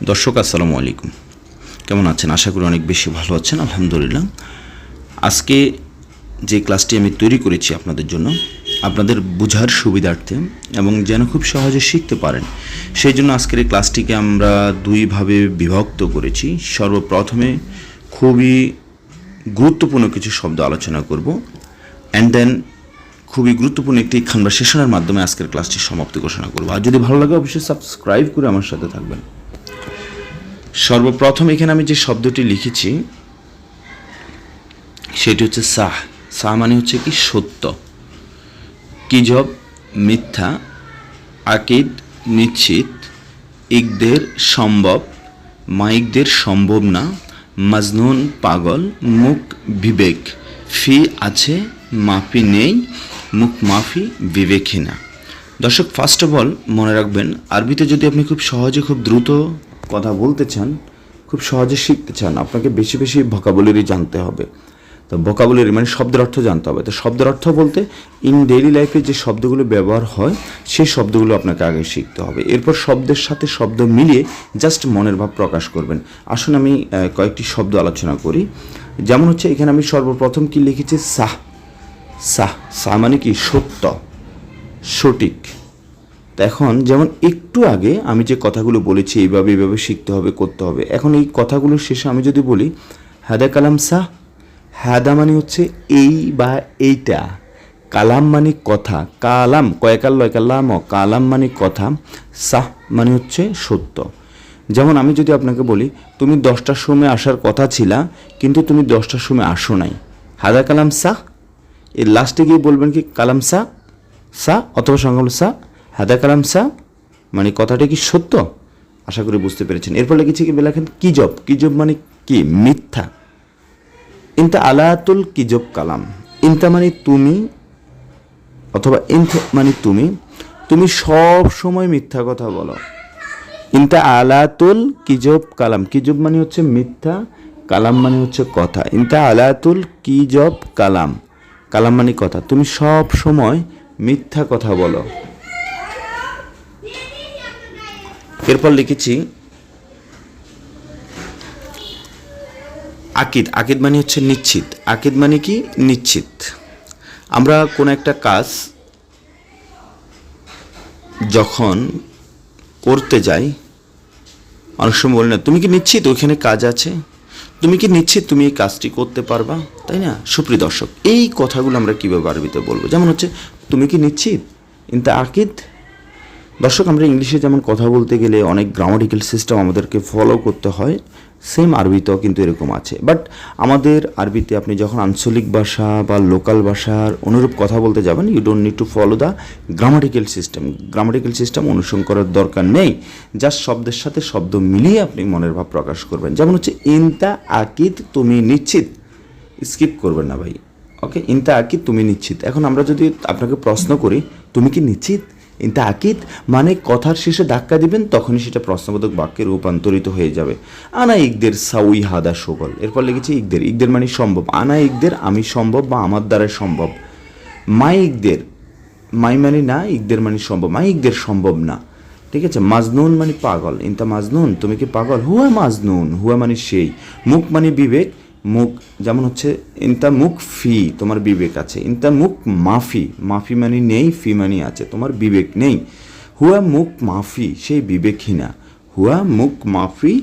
দর্শক, আসসালামু আলাইকুম। কেমন আছেন? আশা করি অনেক বেশি ভালো আছেন, আলহামদুলিল্লাহ। আজকে যে ক্লাসটি আমি তৈরি করেছি আপনাদের জন্য, আপনাদের বোঝার সুবিধার্থে এবং যেন খুব সহজে শিখতে পারেন, সেই জন্য আজকের এই ক্লাসটিকে আমরা দুইভাবে বিভক্ত করেছি। সর্বপ্রথমে খুবই গুরুত্বপূর্ণ কিছু শব্দ আলোচনা করব অ্যান্ড দেন খুবই গুরুত্বপূর্ণ একটি কনভারসেশনের মাধ্যমে আজকের ক্লাসটি সমাপ্তি ঘোষণা করব। আর যদি ভালো লাগে, অবশ্যই সাবস্ক্রাইব করে আমার সাথে থাকবেন। সর্বপ্রথম এখানে আমি যে শব্দটি লিখেছি, সেটি হচ্ছে সাহ। সাহ মানে হচ্ছে কি সত্য। কিজব মিথ্যা, আকিদ, নিশ্চিত, ইকদের সম্ভব, মাইকদের সম্ভব না, মাজনুন, পাগল, মুখ বিবেক। ফি আছে, মাফি নেই, মুখ মাফি বিবেকহীনা দর্শক ফার্স্ট অফ অল মনে রাখবেন, আরবিতে যদি আপনি খুব সহজে, খুব দ্রুত কথা বলতে চান, খুব সহজে শিখতে চান, আপনাকে বেশি বেশি ভোকাবুলারি জানতে হবে। তো ভোকাবুলারি মানে শব্দের অর্থ জানতে হবে। তো শব্দের অর্থ বলতে ইন ডেইলি লাইফে যে শব্দগুলো ব্যবহার হয়, সেই শব্দগুলো আপনাকে আগে শিখতে হবে। এরপর শব্দের সাথে শব্দ মিলিয়ে জাস্ট মনের ভাব প্রকাশ করবেন। আসুন আমি কয়েকটি শব্দ আলোচনা করি। যেমন হচ্ছে, এখানে আমি সর্বপ্রথম কি লিখেছি? সাহ। সাহ। সাহ মানে কি? সত্য। সঠিক। এখন যেমন একটু আগে আমি যে কথাগুলো বলেছি, এইভাবে এইভাবে শিখতে হবে, করতে হবে, এখন এই কথাগুলোর শেষে আমি যদি বলি, হাদা কালাম সাহ হাদা মানে হচ্ছে এই বা এইটা, কালাম মানে কথা, কালাম, কয়েকাল লয় কালাম মানে কথা, সাহ মানে হচ্ছে সত্য। যেমন আমি যদি আপনাকে বলি, তুমি দশটার সময় আসার কথা ছিলা, কিন্তু তুমি দশটার সময় আসো নাই। হাদা কালাম সাহ, এর লাস্টে গিয়ে বলবেন কি, কালাম সা সা অথবা সংখ্যা হলো সা হাদা কালাম সা মানে কথাটা কি সত্য? আশা করি বুঝতে পেরেছেন। এরপর লিখেছি কি লেখেন কিজব কিজব মানে কি? মিথ্যা। ইনতা আলাতুল কিজব কালাম? ইনতা মানে তুমি অথবা ইনথ মানে তুমি। তুমি সব সময় মিথ্যা কথা বলো। ইনতা আলাতুল কিজব কালাম? কিজব মানে হচ্ছে মিথ্যা? কালাম মানে হচ্ছে কথা। ইনতা আলাতুল কিজব কালাম? কালাম মানে কথা। তুমি সব সময় মিথ্যা কথা বলো। এরপর লিখেছি, আকিদ আকিদ মানে হচ্ছে নিশ্চিত। আকিদ মানে কি? নিশ্চিত। আমরা কোনো একটা কাজ যখন করতে যাই, অনেক সময় বলি না, তুমি কি নিশ্চিত ওইখানে কাজ আছে? তুমি কি নিশ্চিত তুমি এই কাজটি করতে পারবা? তাই না? সুপ্রিয় দর্শক, এই কথাগুলো আমরা কীভাবে আরবিতে বলব? যেমন হচ্ছে, তুমি কি নিশ্চিত? ইনতা আকিদ দর্শক, আমরা ইংলিশে যেমন কথা বলতে গেলে অনেক গ্রামাটিক্যাল সিস্টেম আমাদেরকে ফলো করতে হয় সেম আরবিতেও কিন্তু এরকম আছে। বাট আমাদের আরবিতে আপনি যখন আঞ্চলিক ভাষা বা লোকাল ভাষার অনুরূপ কথা বলতে যাবেন you don't need to follow the grammatical system grammatical system অনুসরণ করার দরকার নেই। জাস্ট শব্দের সাথে শব্দ মিলিয়ে আপনি মনের ভাব প্রকাশ করবেন। যেমন হচ্ছে, ইনতা আকিদ তুমি নিশ্চিত? স্কিপ করবেন না ভাই। ওকে ইনতা আকিদ তুমি নিশ্চিত? এখন আমরা যদি আপনাকে প্রশ্ন করি, তুমি কি নিশ্চিত? ইনতা আকিদ মানে কথার শেষে ধাক্কা দিবেন তখনই সেটা প্রশ্নবোধক বাক্যে রূপান্তরিত হয়ে যাবে আনা ইকদের সাউই হাদা সকল এরপর লিখেছি ইকদের ইকদের মানে সম্ভব আনা ইকদের আমি সম্ভব বা আমার দ্বারা সম্ভব মাই ইকদের মাই মানে না ইকদের মানে সম্ভব মাই ইকদের সম্ভব না ঠিক আছে মাজনুন মানে পাগল ইনতা মাজনুন তুমি কি পাগল হুয়া মাজনুন হুয়া মানে সেই মুখ মানে বিবেক মুখ, যেমন হচ্ছে ইনতা মুখ ফি, তোমার বিবেক আছে। ইনতা মুখ মাফি মাফি মানে নেই, ফি মানে আছে, তোমার বিবেক নেই। হুয়া মুখ মাফি, সেই বিবেকহীনা। হুয়া, মুখ মাফি,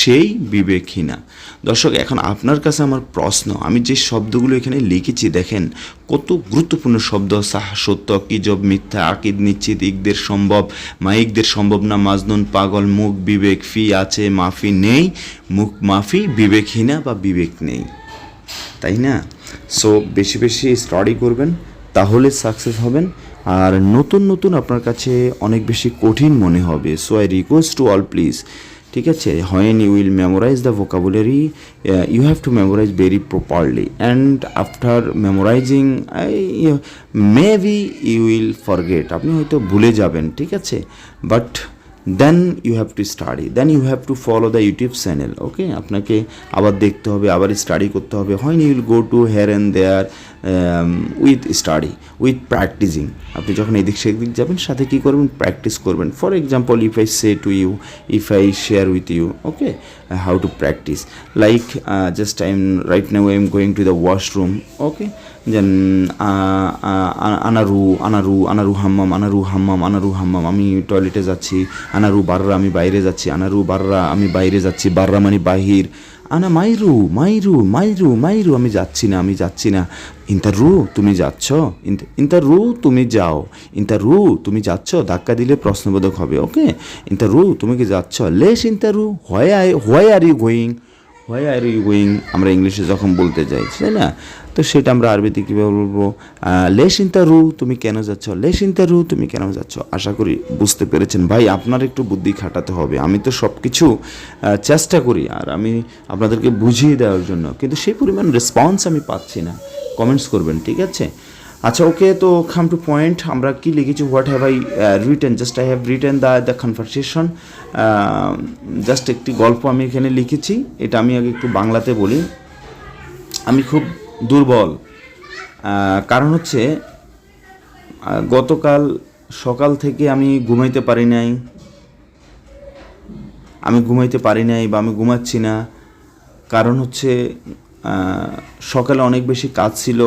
সেই বিবেকহীনা দর্শক, এখন আপনার কাছে আমার প্রশ্ন, আমি যে শব্দগুলো এখানে লিখেছি, দেখেন, কত গুরুত্বপূর্ণ শব্দ, সাহা, সত্য, কিজব, মিথ্যা, আকিদ, নিশ্চিত, ইকদের সম্ভব, মাইকদের সম্ভব না, মাজনুন, পাগল, মুখ, বিবেক, ফি আছে, মাফি নেই, মুখ মাফি বিবেকহীনা বা বিবেক নেই। তাই না? সো বেশি বেশি স্টাডি করবেন, তাহলে সাকসেস হবেন। আর নতুন নতুন আপনার কাছে অনেক বেশি কঠিন মনে হবে। So I request to all please ঠিক আছে? When you will memorise the vocabulary you have to memorise very properly and after memorising maybe you will forget আপনি হয়তো ভুলে যাবেন, ঠিক আছে? But then you have to study then you have to follow the YouTube channel okay আপনাকে আবার দেখতে হবে, আবার স্টাডি করতে হবে। হয় you'll go to here and there with study with practising আপনি যখন এদিক সেদিক যাবেন, সাথে কী করবেন? প্র্যাকটিস করবেন। For example if I say to you if I share with you okay how to practice like just I am right now I am going to the washroom okay then আনারু আনারু আনারু হাম্মাম আনারু হাম্মাম আনারু হাম্মাম, আমি টয়লেটে যাচ্ছি, আনারু বাররা, আমি বাইরে যাচ্ছি, আনারু বাররা, আমি বাইরে যাচ্ছি, বাররা মানে বাহির। আনা মাইরু মাইরু মাইরু মাইরু, আমি যাচ্ছি না, আমি যাচ্ছি না। ইন্টার তুমি যাচ্ছ? ইন্টার তুমি যাও। ইন্টার তুমি যাচ্ছ? ধাক্কা দিলে প্রশ্নবোধক হবে, ওকে? ইন্টার তুমি কি যাচ্ছ? লেস inter why why are you going? Why are you going আমরা ইংলিশে যখন বলতে যাই, তাই না? তো সেটা আমরা আরবিতে কীভাবে বলব? লেস ইন্তা রু তুমি কেন যাচ্ছ? লেস ইন্তা রু তুমি কেন যাচ্ছ? আশা করি বুঝতে পেরেছেন। ভাই, আপনার একটু বুদ্ধি খাটাতে হবে। আমি তো সব কিছু চেষ্টা করি, আর আমি আপনাদেরকে বুঝিয়ে দেওয়ার জন্য। কিন্তু সেই পরিমাণ রেসপন্স আমি পাচ্ছি না। কমেন্টস করবেন, ঠিক আছে? আচ্ছা ওকে তো খাম টু পয়েন্ট আমরা কি লিখেছি? What have I written just I have written the the conversation just একটি গল্প আমি এখানে লিখেছি। এটা আমি আগে একটু বাংলাতে বলি। আমি খুব দুর্বল। কারণ হচ্ছে গতকাল সকাল থেকে আমি ঘুমাইতে পারি নাই। আমি ঘুমাইতে পারি নাই বা আমি ঘুমাচ্ছি না। কারণ হচ্ছে সকালে অনেক বেশি কাজ ছিল।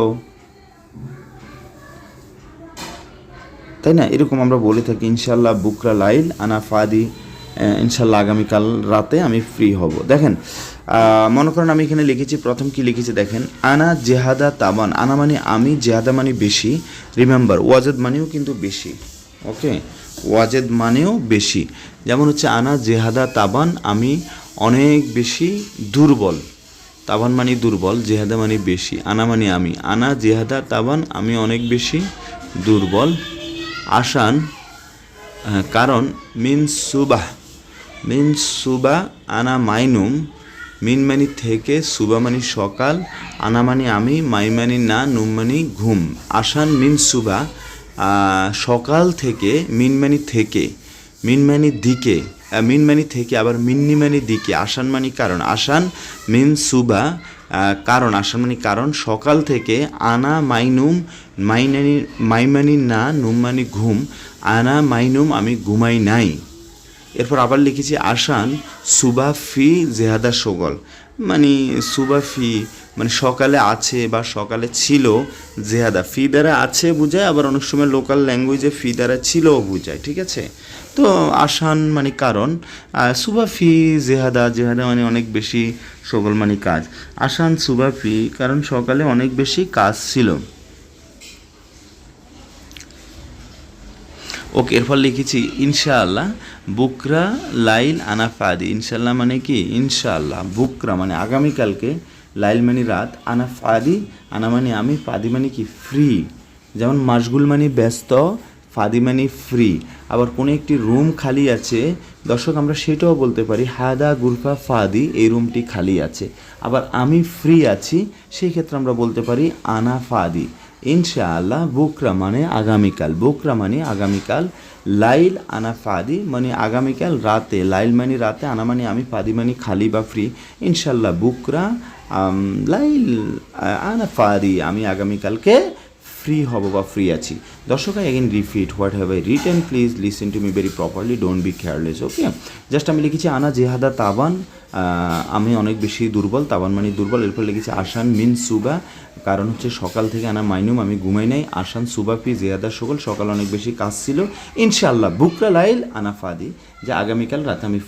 তাই না? এরকম আমরা বলে থাকি ইনশাল্লাহ বুকরা লাইল, আনা ফাদি ইনশাল্লাহ আগামীকাল রাতে আমি ফ্রি হব। দেখেন মনে করেন আমি এখানে লিখেছি, প্রথম কি লিখেছি দেখেন, আনা জেহাদা তাবান। আনা মানে আমি, জেহাদা মানে বেশি। রিমেম্বার ওয়াজেদ মানেও কিন্তু বেশি। ওকে ওয়াজেদ মানেও বেশি। যেমন হচ্ছে, আনা জেহাদা তাবান, আমি অনেক বেশি দুর্বল। তাবান মানে দুর্বল, জেহাদা মানে বেশি। আনা মানে আমি। আনা জেহাদা তাবান, আমি অনেক বেশি দুর্বল। আসান কারণ মিন সুবাহ, মিন সুবা আনা মাইনুম, মিন মানি থেকে সুবা মানি সকাল, আনা মানি আমি, মাই মানি না, নুম মানি ঘুম। আসান মিন সুবা সকাল থেকে, মিন মানি থেকে, মিন মানি দিকে মিন মানি থেকে আবার মিন্নি মানি দিকে। আসান মানি কারণ, আসান মিন সুবা কারণ আসামানিক কারণ, সকাল থেকে আনা মাইনুম, মাইনানি, মাইমানি না নুম মানি ঘুম, আনা মাইনুম আমি ঘুমাই নাই। এরপর আবার লিখেছি আসান সুবা ফি জেহাদা সগল। মানে সুবা ফি মানে সকালে আছে বা সকালে ছিল, জেহাদা, ফি দ্বারা আছে বোঝায়, আবার অনেক সময় লোকাল ল্যাঙ্গুয়েজে ফি দ্বারা ছিলও বোঝায়, ঠিক আছে? তো আসান মানে কারণ সুবা ফি জেহাদা জেহাদা মানে অনেক বেশি সকল মানে কাজ। আসান সুবা ফি কারণ সকালে অনেক বেশি কাজ ছিল। ওকে, এরপর লিখেছি, ইনশাআল্লাহ, বুকরা লাইল আনা ফাদি ইনশাআল্লাহ মানে কি? ইনশাআল্লাহ, বুকরা মানে আগামীকালকে লাইল মানে রাত আনা ফাদি আনা মানে আমি, ফাদি মানে কি? ফ্রি। যেমন মাসগুল মানে ব্যস্ত, ফাদি মানে ফ্রি। আবার কোনো একটি রুম খালি আছে, দর্শক আমরা সেটাও বলতে পারি, হাদা গুরফা ফাদি, এই রুমটি খালি আছে। আবার আমি ফ্রি আছি, সেই ক্ষেত্রে আমরা বলতে পারি আনা ফাদি ইনশাআল্লাহ বুকরা মানে আগামীকাল বুকরা মানে আগামীকাল লাইল আনা ফাদি মানে আগামীকাল রাতে, লাইল মানে রাতে, আনা মানে আমি, ফাদি মানে খালি বা ফ্রি ইনশাল্লাহ বুকরা লাইল আনা ফাদি, আমি আগামীকালকে ফ্রি হব বা ফ্রি আছি। দর্শক, I again repeat what have I written, please listen to me very properly, don't be careless, okay? Just আমি লিখেছি, আনা জেহাদা তাবান আমি অনেক বেশি দুর্বল তাবান মানে দুর্বল এরপর লিখেছি আসান মিন সুবা। কারণ হচ্ছে সকাল থেকে আনা মাইনুম, আমি ঘুমাই নাই। আসান সুবা ফি জিয়াদা সকল, সকাল অনেক বেশি কাজ ছিল। ইনশাল্লাহ বুকরা লাইল আনা ফাদি, যে আগামীকাল রাতে আমি